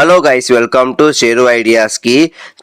Hello guys welcome to share ఐడియాస్కి.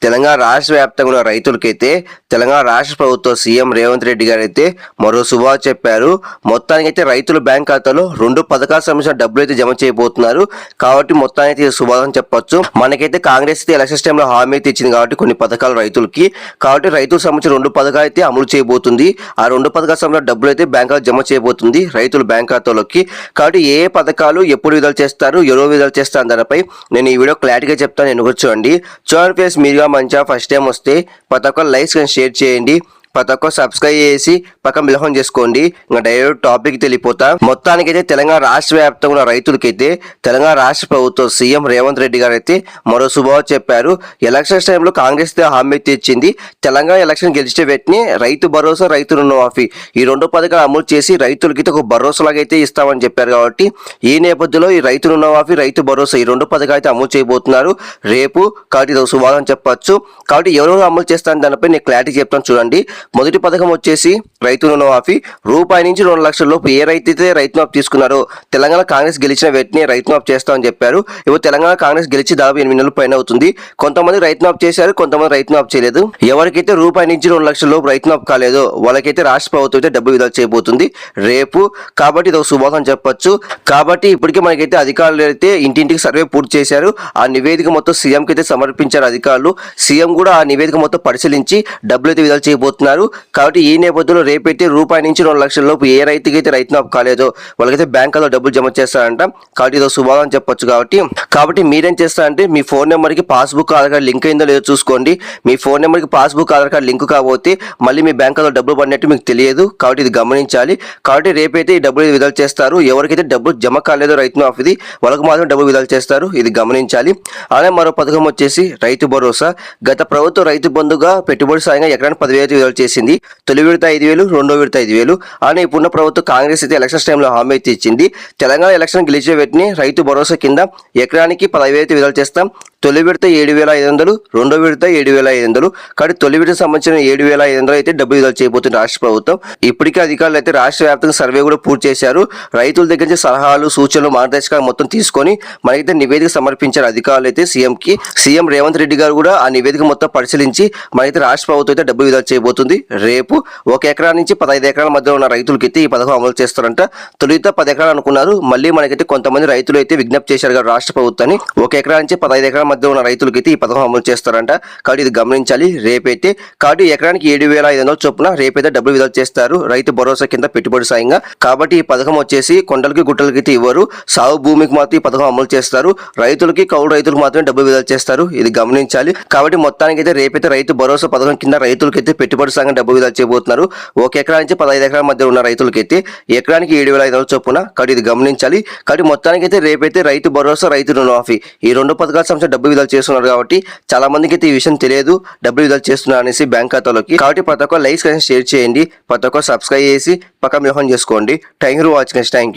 తెలంగాణ రాష్ట్ర వ్యాప్తంగా రైతులకైతే తెలంగాణ రాష్ట్ర ప్రభుత్వ సీఎం రేవంత్ రెడ్డి గారు అయితే మరో శుభా చెప్పారు. మొత్తానికైతే రైతుల బ్యాంక్ ఖాతాలో రెండు పథకాల సంబంధించిన డబ్బులు అయితే జమ చేయబోతున్నారు. కాబట్టి మొత్తానికి ఇది శుభాదని చెప్పొచ్చు. మనకైతే కాంగ్రెస్ అయితే ఎలక్షన్ టైంలో హామీ అయితే ఇచ్చింది కాబట్టి కొన్ని పథకాలు రైతులకి. కాబట్టి రైతులకు సంబంధించిన రెండు పథకాలు అయితే అమలు చేయబోతుంది. ఆ రెండు పథకాల సంబంధించిన డబ్బులు అయితే బ్యాంకులో జమ చేయబోతుంది రైతుల బ్యాంక్ ఖాతాలోకి. కాబట్టి ఏ పథకాలు ఎప్పుడు విడుదల చేస్తారు ఎవరో విడుదల చేస్తారు దానిపై నేను ఈ వీడియో క్లారిటీగా చెప్తాను నేను కూర్చోండి. చూడండి ఫ్రెండ్స్ మీరుగా మంచిగా ఫస్ట్ టైం వస్తే ప్రతి ఒక్కరు లైక్స్ కానీ షేర్ చేయండి. ప్రతి ఒక్కరు సబ్స్క్రైబ్ చేసి పక్కన బిలహం చేసుకోండి. ఇంకా డైరెక్ట్ టాపిక్ తెలియపోతా మొత్తానికైతే తెలంగాణ రాష్ట్ర వ్యాప్తంగా ఉన్న రైతులకైతే తెలంగాణ రాష్ట్ర ప్రభుత్వం సీఎం రేవంత్ రెడ్డి గారు అయితే మరో శుభావం చెప్పారు. ఎలక్షన్స్ టైంలో కాంగ్రెస్ హామీ తెచ్చింది. తెలంగాణ ఎలక్షన్ గెలిచే వెంటనే రైతు భరోసా రైతు రుణమాఫీ ఈ రెండు పథకాలు అమలు చేసి రైతులకి ఒక భరోసా లాగా అయితే ఇస్తామని చెప్పారు కాబట్టి ఈ నేపథ్యంలో ఈ రైతు రుణమాఫీ రైతు భరోసా ఈ రెండు పథకాలు అయితే అమలు చేయబోతున్నారు. రేపు కాబట్టి ఇది ఒక శుభావం చెప్పొచ్చు. కాబట్టి ఎవరెవరు అమలు చేస్తారని దానిపై నేను క్లారిటీ చెప్తాను చూడండి. మొదటి పథకం వచ్చేసి రైతు రుణమాఫీ. రూపాయి నుంచి రెండు లక్షల లోపు ఏ రైతు అయితే రైతు మాఫ్ తీసుకున్నారో తెలంగాణ కాంగ్రెస్ గెలిచిన వెంటనే రైతు మాఫ్ చేస్తామని చెప్పారు. ఇప్పుడు తెలంగాణ కాంగ్రెస్ గెలిచి దాదాపు ఎనిమిది నెలల పైన అవుతుంది. కొంతమంది రైతు మాఫ్ చేశారు కొంతమంది రైతు మాఫ్ చేయలేదు. ఎవరికైతే రూపాయి నుంచి రెండు లక్షల లోపు రైతు మాఫ్ కాలేదో వాళ్ళకైతే రాష్ట్ర ప్రభుత్వం అయితే డబ్బు విడుదల చేయబోతుంది. రేపు కాబట్టి ఇది ఒక శుభాసం చెప్పొచ్చు. కాబట్టి ఇప్పటికే మనకైతే అధికారులు అయితే ఇంటింటికి సర్వే పూర్తి చేశారు. ఆ నివేదిక మొత్తం సీఎంకి అయితే సమర్పించారు అధికారులు. సీఎం కూడా ఆ నివేదిక మొత్తం పరిశీలించి డబ్బులు అయితే విడుదల చేయబోతున్నారు. కాబట్టి ఈ నేపథ్యంలో రేపైతే రూపాయి నుంచి రెండు లక్షల లోపు ఏ రైతుకి అయితే రైతు నాపు కాలేదో వాళ్ళకైతే బ్యాంకులో డబ్బులు జమ చేస్తారంట. కాబట్టి ఇదో శుభాగం చెప్పొచ్చు కాబట్టి. కాబట్టి మీరేం చేస్తారంటే మీ ఫోన్ నెంబర్కి పాస్బుక్ ఆధార్ కార్డు లింక్ అయిందో లేదో చూసుకోండి. మీ ఫోన్ నెంబర్కి పాస్బుక్ ఆధార్ కార్డు లింక్ కాకపోతే మళ్ళీ మీ బ్యాంకులో డబ్బులు పడినట్టు మీకు తెలియదు. కాబట్టి ఇది గమనించాలి. కాబట్టి రేపైతే ఈ డబ్బులు విడుదల చేస్తారు. ఎవరికైతే డబ్బులు జమ కాలేదో రైతు మాఫీది వాళ్ళకి మాత్రం డబ్బులు విడుదల చేస్తారు. ఇది గమనించాలి. అలాగే మరో పథకం వచ్చేసి రైతు భరోసా. గత ప్రభుత్వం రైతు బంధుగా పెట్టుబడి సాయంగా ఎకరానికి పదివేలు విడుదల చేసింది. తొలి విడత ఐదు వేలు రెండో విడత ఐదు వేలు. అని ఇప్పుడున్న ప్రభుత్వం కాంగ్రెస్ అయితే ఎలక్షన్స్ టైంలో హామీ అయితే ఇచ్చింది. తెలంగాణ ఎలక్షన్ గెలిచే వెంటనే రైతు భరోసా కింద ఎకరానికి పదహైదు విడుదల చేస్తాం. తొలి విడత ఏడు వేల ఐదు వందలు రెండో విడత ఏడు వేల ఐదు వందలు. కానీ తొలి విడత సంబంధించిన ఏడు వేల ఐదు వందలు అయితే డబ్బు విడుదల చేయబోతుంది రాష్ట్ర ప్రభుత్వం. ఇప్పటికే అధికారులు అయితే రాష్ట్ర వ్యాప్తంగా సర్వే కూడా పూర్తి చేశారు. రైతుల దగ్గర నుంచి సలహాలు సూచనలు మార్గదర్శకాలు మొత్తం తీసుకొని మనకైతే నివేదిక సమర్పించారు అధికారులు అయితే సీఎంకి. సీఎం రేవంత్ రెడ్డి గారు కూడా ఆ నివేదిక మొత్తం పరిశీలించి మనకైతే రాష్ట్ర ప్రభుత్వం అయితే డబ్బు విడుదల చేయబోతుంది. రేపు ఒక ఎకరా నుంచి పదహైదు ఎకరాల మధ్య ఉన్న రైతులకి అయితే ఈ పథకం అమలు చేస్తారంట. తొలిత పది ఎకరాలు అనుకున్నారు. మళ్ళీ మనకైతే కొంతమంది రైతులు అయితే విజ్ఞప్తి చేశారు కదా రాష్ట్ర ప్రభుత్వాన్ని. ఒక ఎకరా నుంచి పదహైదు ఎకరాల మధ్య ఉన్న రైతులకైతే ఈ పథకం అమలు చేస్తారంట. కాబట్టి ఇది గమనించాలి. రేపైతే కాబట్టి ఎకరానికి ఏడు వేల ఐదు వందల చొప్పున రేపైతే డబ్బులు విడుదల చేస్తారు. రైతు భరోసా కింద పెట్టుబడి సాయంగా. కాబట్టి ఈ పథకం వచ్చేసి కొండలకి గుట్టలకి అయితే ఇవ్వరు. సాగు భూమికి మాత్రం ఈ పథకం అమలు చేస్తారు. రైతులకి కౌలు రైతులకు మాత్రమే డబ్బులు విడుదల చేస్తారు. ఇది గమనించాలి. కాబట్టి మొత్తానికి అయితే రేపైతే రైతు భరోసా పథకం కింద రైతులకైతే పెట్టుబడి సంఘం డబ్బు విడుదల చేయబోతున్నారు. ఒక ఎకరా నుంచి పదహైదు ఎకరాల మధ్య ఉన్న రైతులకైతే ఎకరానికి ఏడు వేల ఐదు వందల చొప్పున కాబట్టి ఇది గమనించాలి. కాబట్టి మొత్తానికి అయితే రేపైతే రైతు భరోసా రైతు రుణమాఫీ ఈ రెండు పథకాల సంబంధించిన డబ్బు విడుదల చేస్తున్నారు కాబట్టి చాలా మందికి అయితే ఈ విషయం తెలియదు. డబ్బులు విడుదల చేస్తున్నారు అనేసి బ్యాంక్ ఖాతాలోకి. కాబట్టి ప్రతి ఒక్క లైక్స్ కానీ షేర్ చేయండి. ప్రతి ఒక్క సబ్స్క్రైబ్ చేసి పక్క వ్యూహం చేసుకోండి. Thank you watching thank you.